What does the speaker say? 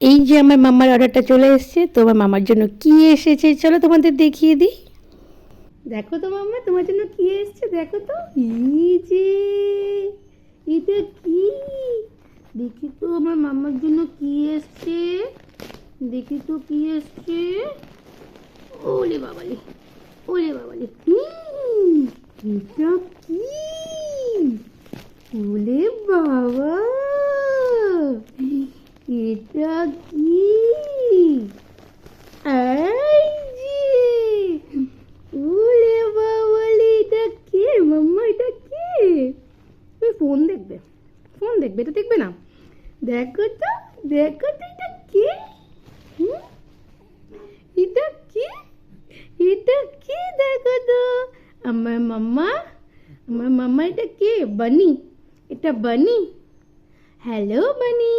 এই যে আমার মামার অর্ডারটা চলে এসেছে, তো আমার মামার জন্য কি এসেছে চলো তোমাদের দেখিয়ে দিই। দেখো তো মাম্মা তোমার জন্য কি এসেছে দেখো তো। যে, এটা কি? দেখি তো আমার মামার জন্য কি এসছে। দেখি তো কি এসছে। ওলে বাবালি, ওলে বাবালে। এটা কি? ওলে কি এই যে ওলে বাবালে এটা কে মাম্মা এটা কে তুমি ফোন দেখবে ফোন দেখবে এটা দেখবে না দেখো তো দেখো তো এটা কে? এটা কি এটা কি দেখো তো আমার মাম্মা আমার মাম্মা এটা কে বানি এটা বানি হ্যালো বানি